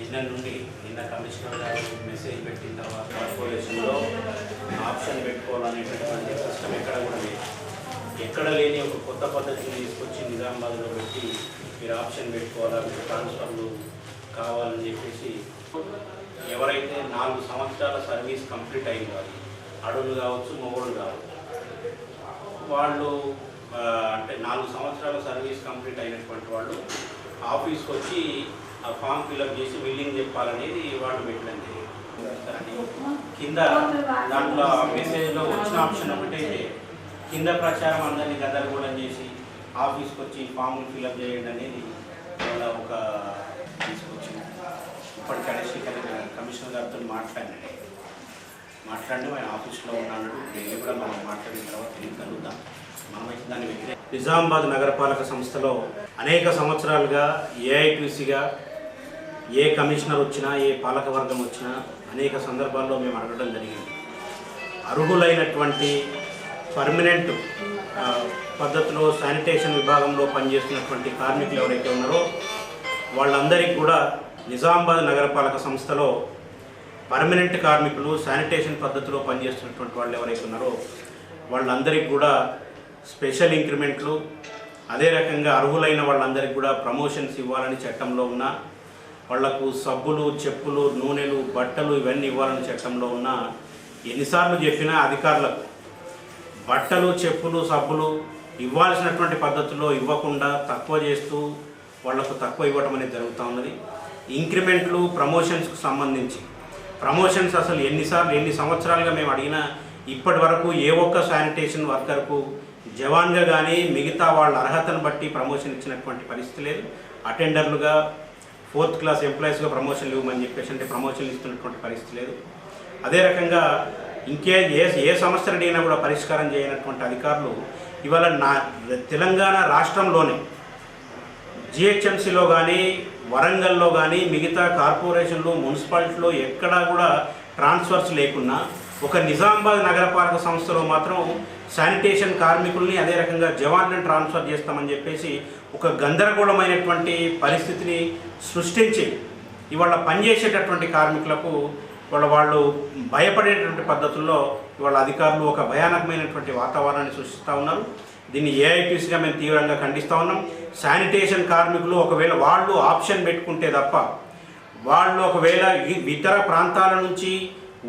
నుండి నిన్న కమిషనర్ గారు మెసేజ్ పెట్టిన తర్వాత కార్పొరేషన్లో ఆప్షన్ పెట్టుకోవాలనేటటువంటి సిస్టమ్ ఎక్కడ కూడా లేదు. ఎక్కడ లేని ఒక కొత్త పద్ధతిని తీసుకొచ్చి నిజామాబాద్లో పెట్టి మీరు ఆప్షన్ పెట్టుకోవాలా మీరు ట్రాన్స్ఫర్లు కావాలని చెప్పేసి ఎవరైతే నాలుగు సంవత్సరాల సర్వీస్ కంప్లీట్ అయింది వాళ్ళు అడవులు కావచ్చు మొగోళ్ళు కావచ్చు వాళ్ళు అంటే నాలుగు సంవత్సరాల సర్వీస్ కంప్లీట్ అయినటువంటి వాళ్ళు ఆఫీస్కి వచ్చి ఫామ్ ఫిల్అప్ చేసి బిల్లింగ్ చెప్పాలనేది వాళ్ళు పెట్టినది కింద దాంట్లో మెసేజ్లో వచ్చిన ఆప్షన్ ఒకటైతే కింద ప్రచారం అందరినీ గందరగోళం చేసి ఆఫీస్కి వచ్చి ఫామ్లు ఫిల్అప్ చేయండి అనేది ఒక తీసుకొచ్చింది ఇప్పటి కనెక్షన్ కమిషనర్ గారితో మాట్లాడినాడు. మాట్లాడి ఆయన ఆఫీస్లో ఉన్నాడు. డైలీ కూడా మనం మాట్లాడిన తర్వాత ఏం కలుగుతాం మనమైతే దాన్ని నిజామాబాద్ నగరపాలక సంస్థలో అనేక సంవత్సరాలుగా ఏఐటీసీగా ఏ కమిషనర్ వచ్చినా ఏ పాలకవర్గం వచ్చినా అనేక సందర్భాల్లో మేము అడగడం జరిగింది. అర్హులైనటువంటి పర్మనెంట్ పద్ధతిలో శానిటేషన్ విభాగంలో పనిచేస్తున్నటువంటి కార్మికులు ఎవరైతే ఉన్నారో వాళ్ళందరికీ కూడా నిజామాబాద్ నగరపాలక సంస్థలో పర్మనెంట్ కార్మికులు శానిటేషన్ పద్ధతిలో పనిచేస్తున్నటువంటి వాళ్ళు ఎవరైతే ఉన్నారో వాళ్ళందరికీ కూడా స్పెషల్ ఇంక్రిమెంట్లు అదే రకంగా అర్హులైన వాళ్ళందరికీ కూడా ప్రమోషన్స్ ఇవ్వాలని చట్టంలో ఉన్న వాళ్ళకు సబ్బులు చెప్పులు నూనెలు బట్టలు ఇవన్నీ ఇవ్వాలని చట్టంలో ఉన్న ఎన్నిసార్లు చెప్పినా అధికారులకు బట్టలు చెప్పులు సబ్బులు ఇవ్వాల్సినటువంటి పద్ధతిలో ఇవ్వకుండా తక్కువ చేస్తూ వాళ్ళకు తక్కువ ఇవ్వటం అనేది జరుగుతూ ఉన్నది. ఇంక్రిమెంట్లు ప్రమోషన్స్కు సంబంధించి. ప్రమోషన్స్ అసలు ఎన్నిసార్లు ఎన్ని సంవత్సరాలుగా మేము అడిగినా ఇప్పటి వరకు ఏ ఒక్క శానిటేషన్ వర్కర్కు జవాన్గా కానీ మిగతా వాళ్ళ అర్హతను బట్టి ప్రమోషన్ ఇచ్చినటువంటి పరిస్థితి లేదు. అటెండర్లుగా ఫోర్త్ క్లాస్ ఎంప్లాయీస్గా ప్రమోషన్లు ఇవ్వమని చెప్పేసి అంటే ప్రమోషన్లు ఇస్తున్నటువంటి పరిస్థితి లేదు. అదే రకంగా ఇంకే ఏ ఏ సమస్యలు అడిగినా కూడా పరిష్కారం చేయనటువంటి అధికారులు ఇవాళ నా తెలంగాణ రాష్ట్రంలోనే జిహెచ్ఎంసీలో కానీ వరంగల్లో కానీ మిగతా కార్పొరేషన్లు మున్సిపాలిటీలో ఎక్కడా కూడా ట్రాన్స్ఫర్స్ లేకున్నా ఒక నిజామాబాద్ నగరపాలక సంస్థలో మాత్రం శానిటేషన్ కార్మికుల్ని అదే రకంగా జవాన్లను ట్రాన్స్ఫర్ చేస్తామని చెప్పేసి ఒక గందరగోళమైనటువంటి పరిస్థితిని సృష్టించి ఇవాళ పనిచేసేటటువంటి కార్మికులకు వాళ్ళ వాళ్ళు భయపడేటువంటి పద్ధతుల్లో ఇవాళ అధికారులు ఒక భయానకమైనటువంటి వాతావరణాన్ని సృష్టిస్తూ ఉన్నారు. దీన్ని ఏఐపిసిగా మేము తీవ్రంగా ఖండిస్తూ ఉన్నాం. శానిటేషన్ కార్మికులు ఒకవేళ వాళ్ళు ఆప్షన్ పెట్టుకుంటే తప్ప వాళ్ళు ఒకవేళ ఇతర ప్రాంతాల నుంచి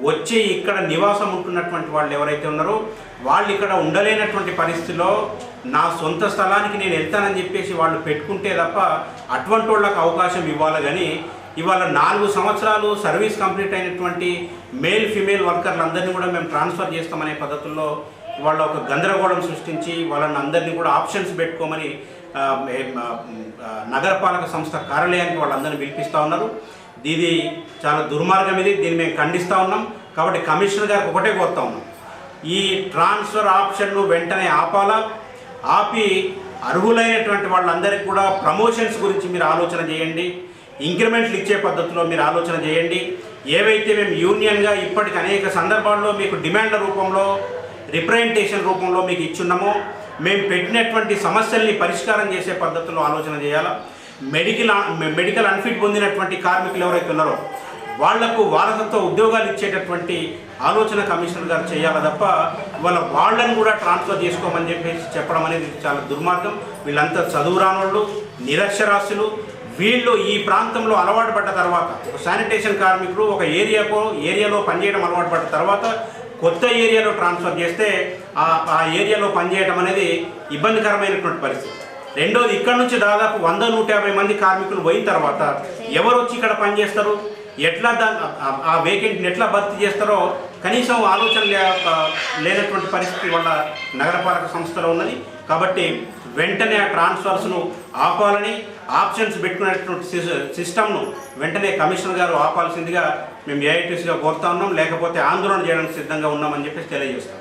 వచ్చి ఇక్కడ నివాసం ఉంటున్నటువంటి వాళ్ళు ఎవరైతే ఉన్నారో వాళ్ళు ఇక్కడ ఉండలేనటువంటి పరిస్థితిలో నా సొంత స్థలానికి నేను వెళ్తానని చెప్పేసి వాళ్ళు పెట్టుకుంటే తప్ప అటువంటి వాళ్ళకి అవకాశం ఇవ్వాలి కానీ ఇవాళ నాలుగు సంవత్సరాలు సర్వీస్ కంప్లీట్ అయినటువంటి మేల్ ఫిమేల్ వర్కర్లందరినీ కూడా మేము ట్రాన్స్ఫర్ చేస్తామనే పద్ధతుల్లో వాళ్ళ ఒక గందరగోళం సృష్టించి వాళ్ళని అందరినీ కూడా ఆప్షన్స్ పెట్టుకోమని నగరపాలక సంస్థ కార్యాలయానికి వాళ్ళందరినీ పిలిపిస్తూ ఉన్నారు. ఇది చాలా దుర్మార్గం ఇది. దీన్ని మేము ఖండిస్తూ ఉన్నాం. కాబట్టి కమిషనర్ గారికి ఒకటే కోరుతా ఉన్నాం. ఈ ట్రాన్స్ఫర్ ఆప్షన్ను వెంటనే ఆపాలా? ఆపి అర్హులైనటువంటి వాళ్ళందరికీ కూడా ప్రమోషన్స్ గురించి మీరు ఆలోచన చేయండి. ఇంక్రిమెంట్లు ఇచ్చే పద్ధతిలో మీరు ఆలోచన చేయండి. ఏవైతే మేము యూనియన్గా ఇప్పటికి అనేక సందర్భాల్లో మీకు డిమాండ్ల రూపంలో రిప్రజెంటేషన్ రూపంలో మీకు ఇచ్చున్నామో మేము పెట్టినటువంటి సమస్యల్ని పరిష్కారం చేసే పద్ధతిలో ఆలోచన చేయాలా? మెడికల్ మెడికల్ అన్ఫిట్ పొందినటువంటి కార్మికులు ఎవరైతే ఉన్నారో వాళ్ళకు వారసత్వ ఉద్యోగాలు ఇచ్చేటటువంటి ఆలోచన కమిషనర్ గారు చేయాలి తప్ప వాళ్ళ వాళ్ళని కూడా ట్రాన్స్ఫర్ చేసుకోమని చెప్పేసి చెప్పడం అనేది చాలా దుర్మార్గం. వీళ్ళంతా చదువు రానోళ్ళు నిరక్షరాస్యులు. వీళ్ళు ఈ ప్రాంతంలో అలవాటు పడ్డ తర్వాత ఒక శానిటేషన్ కార్మికులు ఒక ఏరియాకు ఏరియాలో పనిచేయడం అలవాటు పడ్డ తర్వాత కొత్త ఏరియాలో ట్రాన్స్ఫర్ చేస్తే ఆ ఆ ఏరియాలో పనిచేయడం అనేది ఇబ్బందికరమైనటువంటి పరిస్థితి. రెండోది ఇక్కడ నుంచి దాదాపు వంద నూట యాభై మంది కార్మికులు పోయిన తర్వాత ఎవరు వచ్చి ఇక్కడ పనిచేస్తారు? ఎట్లా దాన్ని ఆ- వేకెంట్ని ఎట్లా భర్తీ చేస్తారో కనీసం ఆలోచన లే- లేనటువంటి పరిస్థితి వల్ల నగరపాలక సంస్థలో ఉన్నది. కాబట్టి వెంటనే ఆ ట్రాన్స్ఫర్స్ను ఆపాలని ఆప్షన్స్ పెట్టుకునేటువంటి సిస్- సిస్టమ్ను వెంటనే కమిషనర్ గారు ఆపాల్సిందిగా మేము ఏఐటీసీగా కోరుతా ఉన్నాం. లేకపోతే ఆందోళన చేయడానికి సిద్ధంగా ఉన్నామని చెప్పేసి తెలియజేస్తాం.